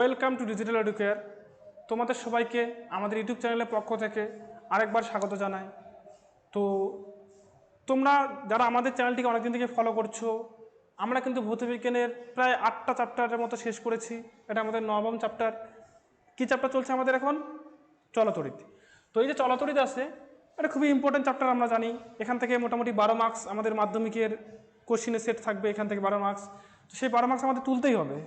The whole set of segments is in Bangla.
ওয়েলকাম টু ডিজিটাল এডুকেয়ার তোমাদের সবাইকে আমাদের ইউটিউব চ্যানেলের পক্ষ থেকে আরেকবার স্বাগত জানাই। তো তোমরা যারা আমাদের চ্যানেলটিকে অনেকদিন থেকে ফলো করছ, আমরা কিন্তু ভৌতবিজ্ঞানের প্রায় আটটা চ্যাপ্টারের মতো শেষ করেছি। এটা আমাদের নবম চ্যাপ্টার কী চ্যাপ্টার চলছে আমাদের এখন? চলতরিত। তো এই যে চলতরিত আছে, এটা খুবই ইম্পর্টেন্ট চ্যাপ্টার আমরা জানি। এখান থেকে মোটামুটি বারো মার্কস আমাদের মাধ্যমিকের কোশ্চিনের সেট থাকবে এখান থেকে বারো মার্কস সেই বারো মার্কস আমাদের তুলতেই হবে।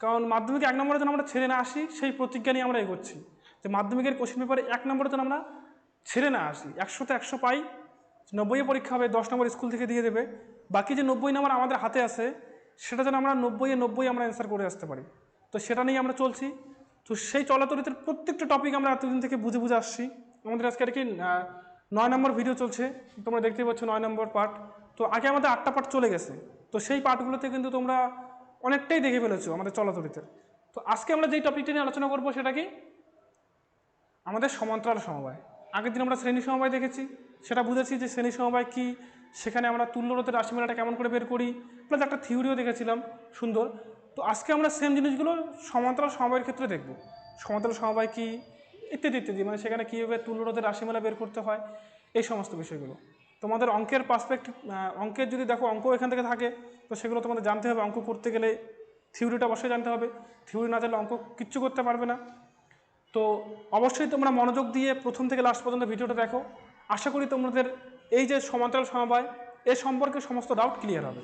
কারণ মাধ্যমিকে এক নম্বরে যেন আমরা ছেড়ে না আসি, সেই প্রতিজ্ঞা নিয়ে আমরা এগোচ্ছি। যে মাধ্যমিকের কোশ্চেন পেপারে এক নম্বরে যেন আমরা ছেড়ে না আসি। একশোতে একশো পাই, নব্বইয়ে পরীক্ষা হবে, দশ নম্বর স্কুল থেকে দিয়ে দেবে। বাকি যে নব্বই নম্বর আমাদের হাতে আছে, সেটা যেন আমরা নব্বইয়ে নব্বই আমরা অ্যান্সার করে আসতে পারি। তো সেটা নিয়ে আমরা চলছি। তো সেই চলাচলিতের প্রত্যেকটা টপিক আমরা এতদিন থেকে বুঝে বুঝে আসছি। আমাদের আজকে আর কি নয় নম্বর ভিডিও চলছে। তোমরা দেখতেই পাচ্ছ নয় নম্বর পার্ট তো আগে আমাদের আটটা পার্ট চলে গেছে। তো সেই পার্টগুলোতে কিন্তু তোমরা অনেকটাই দেখে ফেলেছো আমাদের চলাচলিতের তো আজকে আমরা যেই টপিকটা নিয়ে আলোচনা করব সেটা কি? আমাদের সমান্তরাল সমবায়। আগের দিন আমরা শ্রেণি সমবায় দেখেছি, সেটা বুঝেছি যে শ্রেণি সমবায় কি, সেখানে আমরা তুল্যরতের রাশিমালাটা কেমন করে বের করি প্লাস একটা থিওরিও দেখেছিলাম, সুন্দর। তো আজকে আমরা সেম জিনিসগুলো সমান্তরাল সমবায়ের ক্ষেত্রে দেখব। সমান্তরাল সমবায় কি, ইত্যাদি ইত্যাদি মানে সেখানে কীভাবে তুল্যরতের রাশিমালা বের করতে হয়, এই সমস্ত বিষয়গুলো। তোমাদের অঙ্কের পার্সপেক্টিভ অঙ্কের যদি দেখো অঙ্ক এখান থেকে থাকে, তো সেগুলো তোমাদের জানতে হবে। অঙ্ক করতে গেলে থিওরিটা অবশ্যই জানতে হবে। থিওরি না জানলে অঙ্ক কিচ্ছু করতে পারবে না। তো অবশ্যই তোমরা মনোযোগ দিয়ে প্রথম থেকে লাস্ট পর্যন্ত ভিডিওটা দেখো। আশা করি তোমাদের এই যে সমান্তরাল সমবায়, এ সম্পর্কে সমস্ত ডাউট ক্লিয়ার হবে।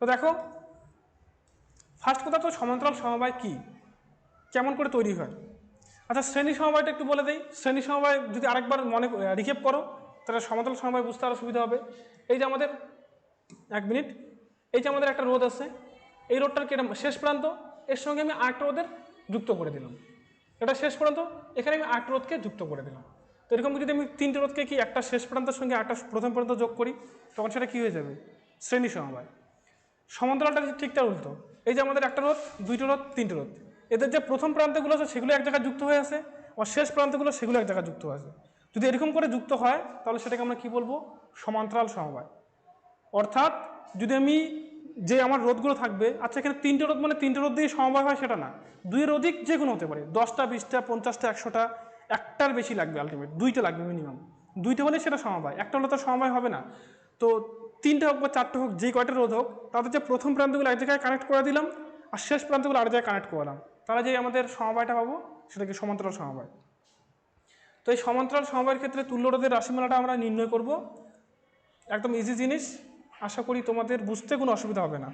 তো দেখো ফার্স্ট কথা তো সমান্তরাল সমবায় কি? কেমন করে তৈরি হয়? আচ্ছা শ্রেণি সমবায়টা একটু বলে দেই। শ্রেণি সমবায় যদি আরেকবার মনে রিকেপ করো। তাহলে সমতল সমবায় বুঝতে আরও সুবিধা হবে। এই যে আমাদের, এক মিনিট। এই যে আমাদের একটা রোদ আছে, এই রোডটার কেটে শেষ প্রান্ত, এর সঙ্গে আমি আরেকটা রোদের যুক্ত করে দিলাম। এটা শেষ প্রান্ত, এখানে আমি আট রোদকে যুক্ত করে দিলাম। তো এরকম যদি আমি তিনটে রোদকে কি একটা শেষ প্রান্তের সঙ্গে একটা প্রথম প্রান্ত যোগ করি, তখন সেটা কী হয়ে যাবে? শ্রেণি সমবায়। সমান্তরালটা ঠিক তার উল্টো। এই যে আমাদের একটা রোদ দুইটা রোদ তিনটে রোদ এদের যে প্রথম প্রান্তগুলো আছে, সেগুলো এক জায়গায় যুক্ত হয়ে আছে আর শেষ প্রান্তগুলো সেগুলো এক জায়গায় যুক্ত হয়ে আছে। যদি এরকম করে যুক্ত হয়, তাহলে সেটাকে আমরা কি বলব? সমান্তরাল সমবায়। অর্থাৎ যদি আমি যে আমার রোদগুলো থাকবে আচ্ছা এখানে তিনটে রোদ মানে তিনটে রোদ দিয়ে সমবায় হয় সেটা না। দুইয়ের অধিক যে কোনো হতে পারে। দশটা, বিশটা, পঞ্চাশটা, একশোটা, একটার বেশি লাগবে আলটিমেট দুইটা লাগবে মিনিমাম দুইটা হলে সেটা সমবায়। একটা হলে তো সমবায় হবে না। তো তিনটে হোক বা চারটে হোক, যে কয়টা রোদ হোক, তাদের যে প্রথম প্রান্তগুলো এক জায়গায় কানেক্ট করে দিলাম, আর শেষ প্রান্তগুলো আর জায়গায় কানেক্ট করলাম তাহলে যে আমাদের সমবায়টা পাবো, সেটাকে সমান্তরাল সমবায়। তো এই সমান্তরাল সমবায়ের ক্ষেত্রে তুল্য রোধের রাশিমালাটা আমরা নির্ণয় করব। একদম ইজি জিনিস। আশা করি তোমাদের বুঝতে কোনো অসুবিধা হবে না।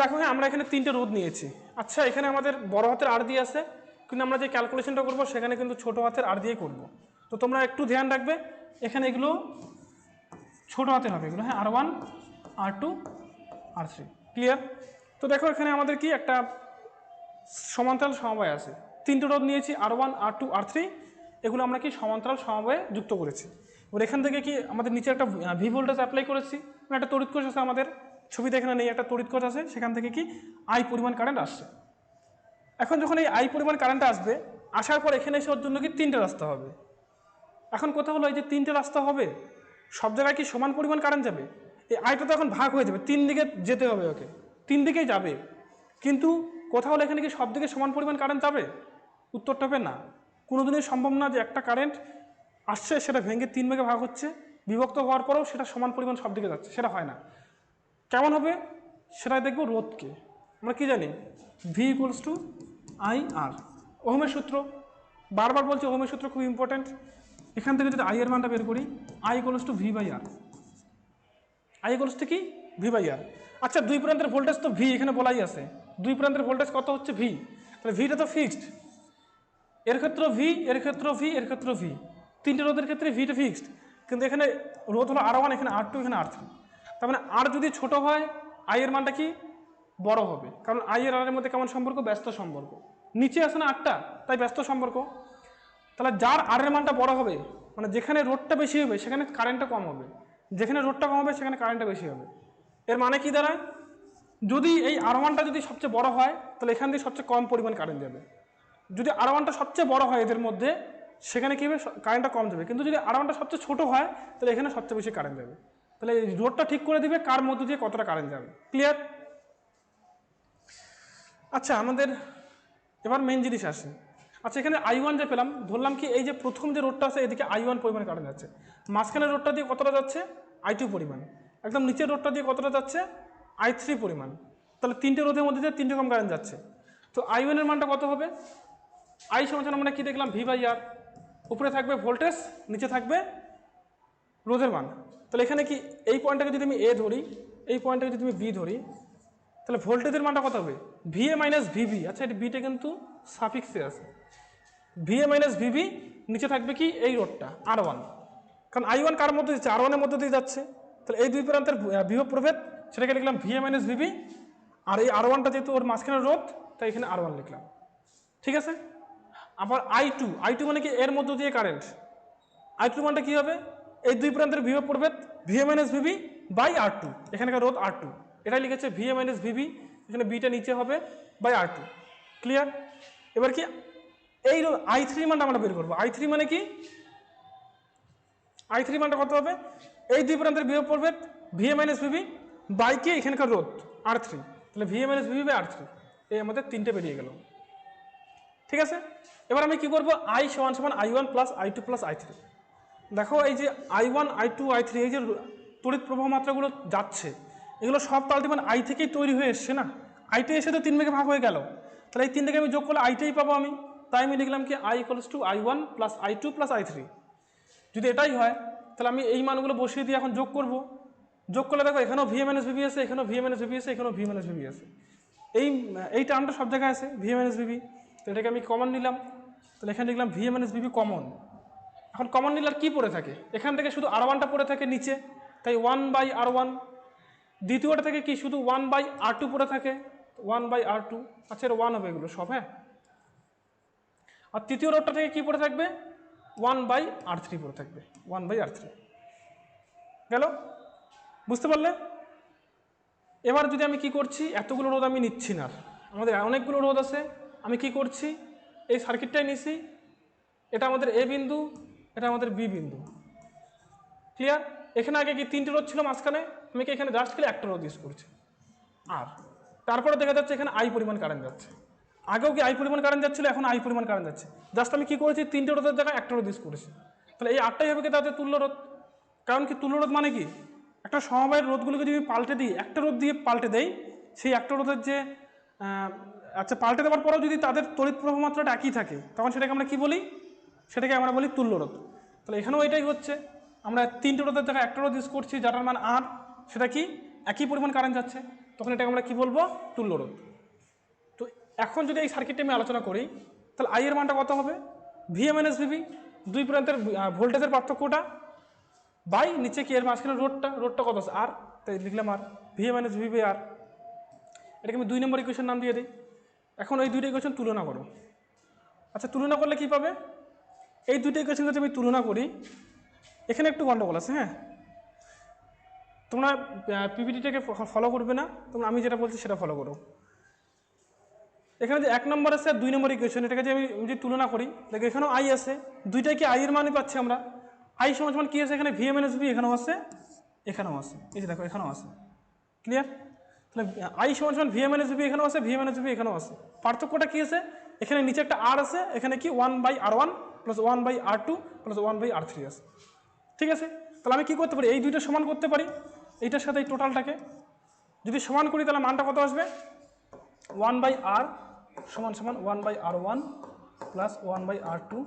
দেখো হ্যাঁ আমরা এখানে তিনটে রোদ নিয়েছি। আচ্ছা এখানে আমাদের বড় হাতের আর দিয়ে আছে, কিন্তু আমরা যে ক্যালকুলেশনটা করব সেখানে কিন্তু ছোট হাতের আর দিয়ে করব। তো তোমরা একটু ধ্যান রাখবে, এখানে এগুলো ছোট হাতের হবে এগুলো হ্যাঁ R one R two R three clear তো দেখো এখানে আমাদের কি একটা সমান্তরাল সমবায় আছে। তিনটে রোদ নিয়েছি R one R two R three এগুলো আমরা কি সমান্তরাল সমবায়ে যুক্ত করেছি। এবার এখান থেকে কি আমাদের নিচে একটা ভি ভোল্টেজ অ্যাপ্লাই করেছি। মানে একটা তড়িৎ কোষ আছে আমাদের। ছবিতে এখানে নেই, একটা তড়িৎ কোষ আছে। সেখান থেকে কি আই পরিমাণ কারেন্ট আসছে। এখন যখন এই আই পরিমাণ কারেন্ট আসবে, আসার পর এখানে এসে ওর জন্য কি তিনটে রাস্তা হবে। এখন কথা হলো এই যে তিনটে রাস্তা হবে, সব জায়গায় কি সমান পরিমাণ কারেন্ট যাবে? এই আইটা তো এখন ভাগ হয়ে যাবে, তিন দিকে যেতে হবে ওকে। তিন দিকেই যাবে। কিন্তু কোথাও হলো এখানে কি সব দিকে সমান পরিমাণ কারেন্ট যাবে? উত্তরটা হবে না। কোনো দিনই সম্ভব না যে একটা কারেন্ট আসছে, সেটা ভেঙে তিন ভাগে ভাগ হচ্ছে, বিভক্ত হওয়ার পরেও সেটা সমান পরিমাণ সব দিকে যাচ্ছে, সেটা হয় না। কেমন হবে? সেটা দেখব রোধকে। আমরা কি জানি? V equals to I R ওহমের সূত্র। বারবার বলছি ওহমের সূত্র খুব ইম্পর্ট্যান্ট এখান থেকে যদি আই মানটা বের করি I equals to V by R I equals to কি? ভি বাই আর আচ্ছা দুই প্রান্তের ভোল্টেজ তো ভি এখানে বলাই আছে। দুই প্রান্তের ভোল্টেজ কত হচ্ছে ভি তাহলে ভিটা তো ফিক্সড এর ক্ষেত্রে ভি এর ক্ষেত্রে ভি এর ক্ষেত্রে ভি তিনটে রোধের ক্ষেত্রে ভিটা ফিক্সড কিন্তু এখানে রোধ হলো আর ওয়ান এখানে আর টু এখানে আর থ্রি তার মানে আর যদি ছোট হয় আই এর মানটা কি? বড় হবে। কারণ আই এর আর এর মধ্যে কেমন সম্পর্ক? ব্যস্ত সম্পর্ক। নিচে আসে না আটটা তাই ব্যস্ত সম্পর্ক। তাহলে যার আর এর মানটা বড় হবে মানে যেখানে রোডটা বেশি হবে, সেখানে কারেন্টটা কম হবে। যেখানে রোডটা কম হবে, সেখানে কারেন্টটা বেশি হবে। এর মানে কি দাঁড়ায়? যদি এই আর ওয়ানটা যদি সবচেয়ে বড় হয়, তাহলে এখান দিয়ে সবচেয়ে কম পরিমাণ কারেন্ট যাবে। যদি আর ওয়ানটা সবচেয়ে বড় হয় এদের মধ্যে, সেখানে কী হবে? কারেন্টটা কম যাবে। কিন্তু যদি আর ওয়ানটা সবচেয়ে ছোটো হয়, তাহলে এখানে সবচেয়ে বেশি কারেন্ট যাবে। তাহলে এই রোডটা ঠিক করে দিবে কার মধ্যে দিয়ে কতটা কারেন্ট যাবে। ক্লিয়ার আচ্ছা আমাদের এবার মেন জিনিস আসে। আচ্ছা এখানে আই ওয়ান যে পেলাম, ধরলাম কি এই যে প্রথম যে রোডটা আছে, এদিকে আই ওয়ান পরিমাণ কারেন্ট যাচ্ছে। মাঝখানের রোডটা দিয়ে কতটা যাচ্ছে? আই টু পরিমাণ। একদম নিচের রোডটা দিয়ে কতটা যাচ্ছে? আই থ্রি পরিমাণ। তাহলে তিনটে রোধের মধ্যে দিয়ে তিনটে কম কারেন্ট যাচ্ছে। তো আই ওয়ানের মানটা কত হবে? আই সমাচার আমরা কি দেখলাম? ভি বাই আর উপরে থাকবে ভোল্টেজ নিচে থাকবে রোধের মান। তাহলে এখানে কি এই পয়েন্টটাকে যদি আমি এ ধরি, এই পয়েন্টটাকে যদি আমি বি ধরি, তাহলে ভোল্টেজের মানটা কত হবে? ভি এ মাইনাস ভিভি আচ্ছা এটা বিটা কিন্তু সাফিক্সে আছে। ভি এ মাইনাস ভিভি নিচে থাকবে কি এই রোডটা আর ওয়ান কারণ আই ওয়ান কার মধ্যে দিচ্ছে? আর ওয়ানের মধ্যে দিয়ে যাচ্ছে। তাহলে এই দুই প্রান্তের বিভব প্রভেদ সেটাকে লিখলাম ভিএ মাইনাস ভিভি আর এই আর ওয়ানটা যেহেতু ওর মাঝখানে রোধ, তাই এখানে আর ওয়ান লিখলাম। ঠিক আছে? আবার আই টু আই টু মানে কি এর মধ্য দিয়ে কারেন্ট আই টু মানটা কী হবে? এই দুই প্রান্তের বিভব প্রভেদ VA minus VV by R two এখানকার রোধ আর টু এটাই লিখেছে ভিএ মাইনাস ভিভি এখানে বিটা নিচে হবে বাই আর টু ক্লিয়ার এবার কি এই আই থ্রি মানটা আমরা বের করব। আই থ্রি মানে কি? আই থ্রি মানটা কত হবে? এই দুই প্রান্তের বিভব প্রভেদ ভিএ মাইনাস ভিভি বাই কে? এখানকার রোধ আর থ্রি তাহলে VA minus VV by R three এই আমাদের তিনটে বেরিয়ে গেল। ঠিক আছে? এবার আমি কি করব? আই সমান সমান I one plus I two plus I three দেখো এই যে I one I two I three এই যে তড়িৎ প্রবাহ মাত্রাগুলো যাচ্ছে, এগুলো সব তো আলটিমেট আই থেকেই তৈরি হয়ে এসছে না? আইটে এসে তো তিন ভাগে ভাগ হয়ে গেল। তাহলে এই তিনটাকে আমি যোগ করলে আইটাই পাবো আমি। তাই আমি লিখলাম কি I equals to I one plus I two plus I three যদি এটাই হয়, তাহলে আমি এই মানগুলো বসিয়ে দিয়ে এখন যোগ করব। যোগ করলে দেখো এখানেও ভিএম এনএস ভিভি আছে, এখানেও ভিএম এনএস ভিভি আছে, এখানেও ভিএম এনএস ভিভি আছে। এই এই টার্মটা সব জায়গায় আছে ভিএম এনএস ভিভি তো এটাকে আমি কমন নিলাম। তাহলে এখানে লিখলাম ভিএম এনএস ভিভি কমন এখন কমন নিলে আর কী পড়ে থাকে? এখান থেকে শুধু আর ওয়ানটা পড়ে থাকে নিচে। তাই ওয়ান বাই আর ওয়ান দ্বিতীয়টা থেকে কি শুধু ওয়ান বাই আর টু পড়ে থাকে? ওয়ান বাই আর টু আচ্ছা এটা ওয়ান হবে এগুলো সব হ্যাঁ? আর তৃতীয় রোডটা থেকে কি পড়ে থাকবে? ওয়ান বাই আর থ্রি পড়ে থাকবে। ওয়ান বাই আর থ্রি গেল? বুঝতে পারলে? এবার যদি আমি কি করছি? এতগুলো রোদ আমি নিচ্ছি না। আমাদের অনেকগুলো রোদ আছে। আমি কি করছি? এই সার্কিটটাই নিছি। এটা আমাদের এ বিন্দু, এটা আমাদের বি বিন্দু। ক্লিয়ার এখানে আগে কি তিনটে রোদ ছিল মাঝখানে? আমি কি এখানে জাস্ট খেলে একটা রোদ ইউজ করছি। আর তারপরে দেখা যাচ্ছে এখানে আই পরিমাণ কারেন্ট যাচ্ছে। আগেও কি আই পরিমাণ কারেন্ট যাচ্ছিল, এখন আই পরিমাণ কারেন্ট যাচ্ছে। জাস্ট আমি কি করেছি, তিনটে রোদের জায়গায় একটা রোদ ইউজ করেছি। তাহলে এই আটটাই হবে কি তাতে তুল্য রোধ? কারণ কি তুল্য রোধ মানে কি? একটা সমবায়ের রোধগুলোকে যদি আমি পাল্টে দিই, একটা রোদ দিয়ে পাল্টে দেই, সেই একটা রোদের যে আচ্ছা পাল্টে দেওয়ার পরেও যদি তাদের তড়িৎ প্রবাহ মাত্রাটা একই থাকে, তখন সেটাকে আমরা কি বলি? সেটাকে আমরা বলি তুল্য রোধ। তাহলে এখানেও এটাই হচ্ছে। আমরা তিনটে রোদের জায়গায় একটা রোদ ইউজ করছি যাটার মান আর সেটা কি? একই পরিমাণ কারেন্ট যাচ্ছে। তখন এটাকে আমরা কি বলব? তুল্য রোধ। তো এখন যদি এই সার্কিটটা আমি আলোচনা করি, তাহলে আই এর মানটা কত হবে? ভি ভিএম এনএস ভিভি দুই প্রান্তের ভোল্টেজের পার্থক্যটা বাই, নিচে কি এর মাঝখানে রোডটা রোডটা কত? আর তাই লিখলাম আর ভি ভিএম এনএস ভিভি আর এটাকে আমি দুই নম্বর ইকুয়েশন নাম দিয়ে দিই। এখন এই দুইটা ইকুয়েশন তুলনা করো। আচ্ছা তুলনা করলে কি পাবে? এই দুইটা ইকুয়েশন যদি আমি তুলনা করি, এখানে একটু গন্ডগোল আছে হ্যাঁ? তোমরা পিপিটিটাকে ফলো করবে না, তোমরা আমি যেটা বলছি সেটা ফলো করো। এখানে যে এক নম্বর আছে আর দুই নম্বর ইকুয়েশন এটাকে যে আমি যদি তুলনা করি, দেখো এখানেও আই আছে, দুইটাই কি আই এর মানই পাচ্ছি আমরা? আই সমান সমান কি আছে এখানে? বি এখানেও আছে এখানেও আছে। এই যে দেখো, এখানেও আছে। ক্লিয়ার তাহলে আই সমান সমান ভিএম এনএস বি এখানেও আছে ভিএম এনএস বি এখানেও আছে। পার্থক্যটা কী আছে? এখানে নিচে একটা আর আছে, এখানে কি one by R one plus one by R two plus one by R three আছে। ঠিক আছে? তাহলে আমি কি করতে পারি? এই দুইটা সমান করতে পারি, এইটার সাথে এই টোটালটাকে যদি সমান করি, তাহলে মানটা কত আসবে? ওয়ান বাই আর সমান সমান one by R one plus one by R two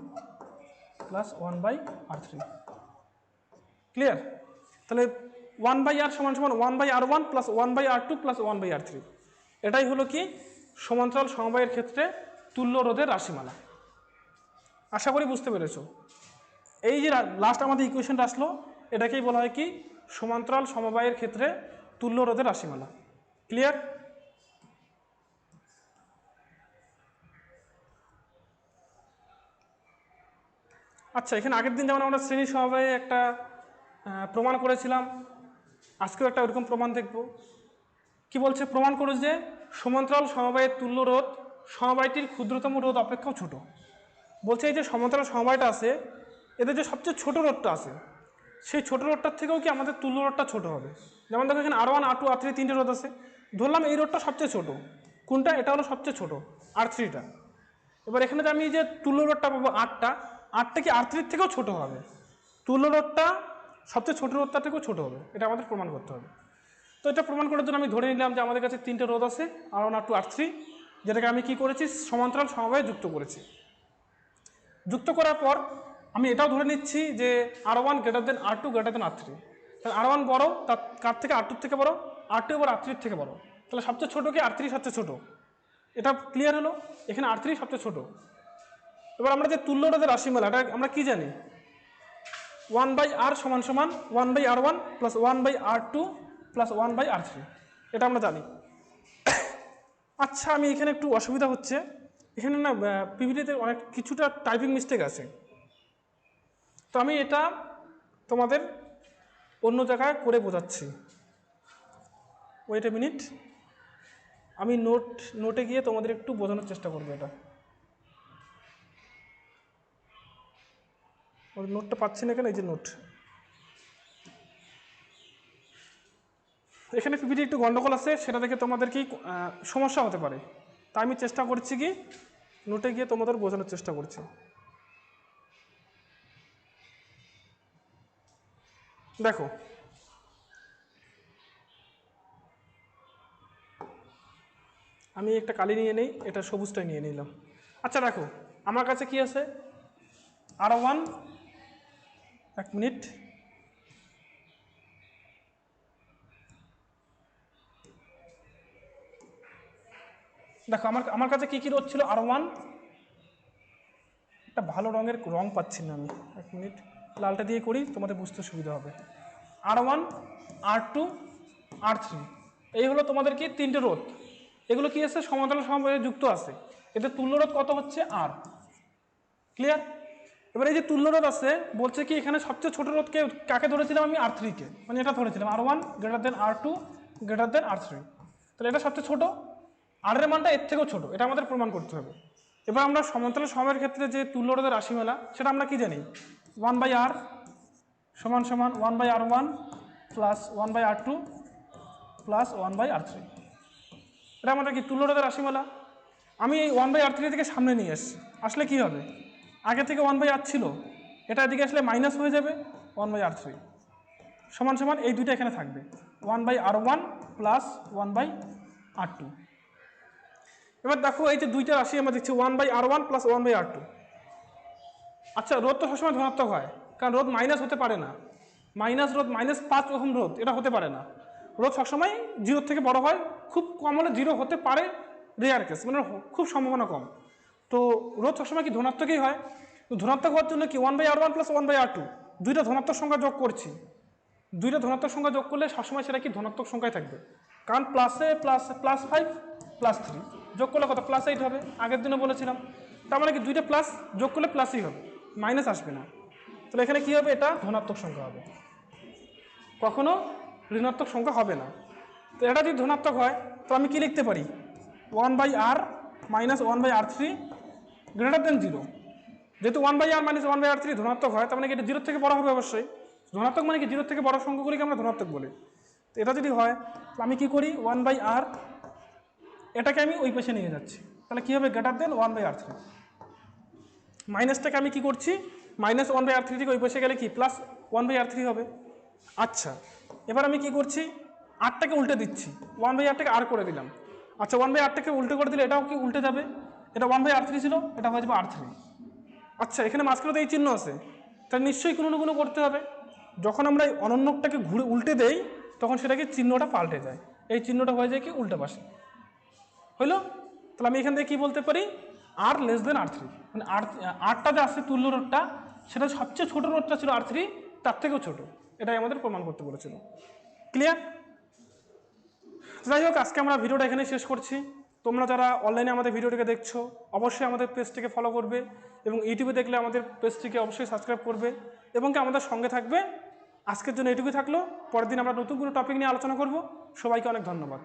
plus one by R three clear তাহলে ওয়ান বাই আর সমান সমান one by R one plus one by R two plus one by R three. এটাই হলো কি? সমান্তরাল সমবায়ের ক্ষেত্রে তুল্য রোধের রাশিমালা। আশা করি বুঝতে পেরেছ। এই যে লাস্ট আমাদের ইকুয়েশনটা আসলো, এটাকেই বলা হয় কি? সমান্তরাল সমবায়ের ক্ষেত্রে তুল্য রোধের রাশিমালা। ক্লিয়ার আচ্ছা এখানে আগের দিন যেমন আমরা শ্রেণি সমবায়ে একটা প্রমাণ করেছিলাম আজকেও একটা ওরকম প্রমাণ দেখব। কি বলছে? প্রমাণ করো যে সমান্তরাল সমবায়ের তুল্য রোধ সমবায়টির ক্ষুদ্রতম রোধ অপেক্ষাও ছোট। বলছে এই যে সমান্তরাল সমবায়টা আছে, এদের যে সবচেয়ে ছোট রোডটা আছে, সেই ছোট রোডটার থেকেও কি আমাদের তুল্য রোডটা ছোট হবে? যেমন দেখো এখানে R one R two R three তিনটে রোদ আছে। ধরলাম এই রোডটা সবচেয়ে ছোট। কোনটা? এটা হলো সবচেয়ে ছোট আর থ্রিটা এবার এখানে যে আমি যে তুল্য রোডটা পাবো আটটা আটটা কি আর থ্রির থেকেও ছোট হবে? তুল্য রোডটা সবচেয়ে ছোট রোডটা থেকেও ছোট হবে, এটা আমাদের প্রমাণ করতে হবে। তো এটা প্রমাণ করার জন্য আমি ধরে নিলাম যে আমাদের কাছে তিনটে রোধ আছে R one R two R three যেটাকে আমি কি করেছি? সমান্তরাল সমবায়ে যুক্ত করেছি। যুক্ত করার পর আমি এটাও ধরে নিচ্ছি যে R one greater than R two greater than R three তাহলে আর ওয়ান বড়ো, তার কার থেকে? আর টুর থেকে বড়ো। আর টু এবার আর থ্রির থেকে বড়ো। তাহলে সবচেয়ে ছোটো কি? আর থ্রি সবচেয়ে ছোটো। এটা ক্লিয়ার হলো? এখানে আর থ্রি সবচেয়ে ছোটো। এবার আমরা যে তুল্য রোধের রাশিমালা, এটা আমরা কি জানি? ওয়ান বাই আর সমান সমান one by R one plus one by R two plus one by R three এটা আমরা জানি। আচ্ছা আমি এখানে একটু অসুবিধা হচ্ছে। এখানে না পিভিটিতে অনেক কিছুটা টাইপিং মিস্টেক আছে। তো আমি এটা তোমাদের অন্য জায়গায় করে বোঝাচ্ছি। ওয়েট এ মিনিট আমি নোট নোটে গিয়ে তোমাদের একটু বোঝানোর চেষ্টা করব এটা। ওর নোটটা পাচ্ছি না কেন এই যে নোট। এখানে পিপিটি একটু গন্ডগোল আছে, সেটা দেখে তোমাদের কি সমস্যা হতে পারে। তাই আমি চেষ্টা করছি কি, নোটে গিয়ে তোমাদের বোঝানোর চেষ্টা করছি। দেখো। আমি একটা কালি নিয়ে নেই, এটা সবুজটাই নিয়ে নিলাম। আচ্ছা দেখো, আমার কাছে কি আছে? আর ওয়ান এক মিনিট। দেখো, আমার আমার কাছে কী কী রোদ ছিল? আর ওয়ান একটা ভালো রঙের রং পাচ্ছি না আমি। এক মিনিট। লালটা দিয়ে করি, তোমাদের বুঝতে সুবিধা হবে। R one r two r three এই হলো তোমাদের কি? তিনটে রোদ। এগুলো কি আছে? সমান্তরাল সমবায়ে যুক্ত আছে। এদের তুল্য রোধ কত হচ্ছে? আর ক্লিয়ার এবার এই যে তুল্য রোধ আছে, বলছে কি এখানে সবচেয়ে ছোট রোধকে কাকে ধরেছিলাম আমি? আর থ্রিকে মানে এটা ধরেছিলাম। R one greater than r two greater than r three তাহলে এটা সবচেয়ে ছোট। আর এর মানটা এর থেকেও ছোট। এটা আমাদের প্রমাণ করতে হবে। এবার আমরা সমান্তরাল সময়ের ক্ষেত্রে যে তুল্য রোধের রাশিমালা, সেটা আমরা কি জানি? ওয়ান বাই আর সমান সমান one by r one plus one by r two plus one by r three এটা আমাদের কি তুল্য রোধের রাশিমালা? আমি এই ওয়ান বাই আর থ্রি থেকে সামনে নিয়ে এসেছি। আসলে কি হবে? আগে থেকে ওয়ান বাই আর ছিল। এটা এদিকে আসলে মাইনাস হয়ে যাবে ওয়ান বাই আর থ্রি সমান সমান এই দুইটা এখানে থাকবে। One by r one plus one by r two এবার দেখো এই যে দুইটা রাশি আমরা দেখছি one by r one plus one by r two আচ্ছা রোদ তো সবসময় ধনাত্মক হয়, কারণ রোদ মাইনাস হতে পারে না। মাইনাস রোদ মাইনাস পাঁচ ওহম রোদ এটা হতে পারে না। রোদ সবসময় জিরোর থেকে বড় হয়, খুব কম হলে জিরো হতে পারে রেয়ার কেস মানে খুব সম্ভাবনা কম। তো রোদ সবসময় কি ধনাত্মকই হয়? তো ধনাত্মক হওয়ার জন্য কি one by r one plus one by r two দুইটা ধনাত্মক সংখ্যা যোগ করছি। দুইটা ধনাত্মক সংখ্যা যোগ করলে সবসময় সেটা কি ধনাত্মক সংখ্যায় থাকবে। কারণ প্লাসে plus plus five plus three যোগ করলে কত? প্লাস এইট হবে, আগের দিনও বলেছিলাম। তার মানে কি দুইটা প্লাস যোগ করলে প্লাসই হবে মাইনাস আসবে না। তাহলে এখানে কী হবে? এটা ধনাত্মক সংখ্যা হবে। কখনো ঋণাত্মক সংখ্যা হবে না। তো এটা যদি ধনাত্মক হয়, তো আমি কি লিখতে পারি? One by r minus one by r three greater than zero যেহেতু one by r minus one by r three ধনাত্মক হয়, তার মানে কি এটা জিরোর থেকে বড় হবে অবশ্যই। ধনাত্মক মানে কি জিরোর থেকে বড় সংখ্যাগুলিকে আমরা ধনাত্মক বলি। তো এটা যদি হয় তো আমি কি করি? ওয়ান বাই আর এটাকে আমি ওই পাশে নিয়ে যাচ্ছি। তাহলে কী হবে? Greater than one by r three মাইনাসটাকে আমি কি করছি? Minus one by r three থেকে ওই পাশে গেলে কি? Plus one by r three হবে। আচ্ছা এবার আমি কি করছি? আটটাকে উল্টে দিচ্ছি। ওয়ান বাই আরটাকে আর করে দিলাম। আচ্ছা ওয়ান বাই আরটাকে উল্টে করে দিলে এটাও কি উল্টে যাবে? এটা ওয়ান বাই আর থ্রি ছিল, এটা হয়ে যাবে আর থ্রি আচ্ছা এখানে মাঝখানে তো এই চিহ্ন আছে। তাহলে নিশ্চয়ই কোনো না কোনো করতে হবে। যখন আমরা এই অনন্যকটাকে ঘুরে উল্টে দেই, তখন সেটাকে চিহ্নটা পাল্টে যায়। এই চিহ্নটা হয়ে যায় কি? উল্টে পাশে হইল? তাহলে আমি এখান থেকে কী বলতে পারি? আর লেস দেন আর থ্রি মানে আর আরটা যে আসছে তুল্য রোডটা, সেটা সবচেয়ে ছোটো রোডটা ছিল আর থ্রি তার থেকেও ছোটো। এটাই আমাদের প্রমাণ করতে বলেছিল। ক্লিয়ার যাই হোক, আজকে আমরা ভিডিওটা এখানে শেষ করছি। তোমরা যারা অনলাইনে আমাদের ভিডিওটিকে দেখছ, অবশ্যই আমাদের পেজটিকে ফলো করবে এবং ইউটিউবে দেখলে আমাদের পেজটিকে অবশ্যই সাবস্ক্রাইব করবে এবং কি আমাদের সঙ্গে থাকবে। আজকের জন্য এটুকুই থাকল। পরের দিন আমরা নতুন কোনো টপিক নিয়ে আলোচনা করব। সবাইকে অনেক ধন্যবাদ।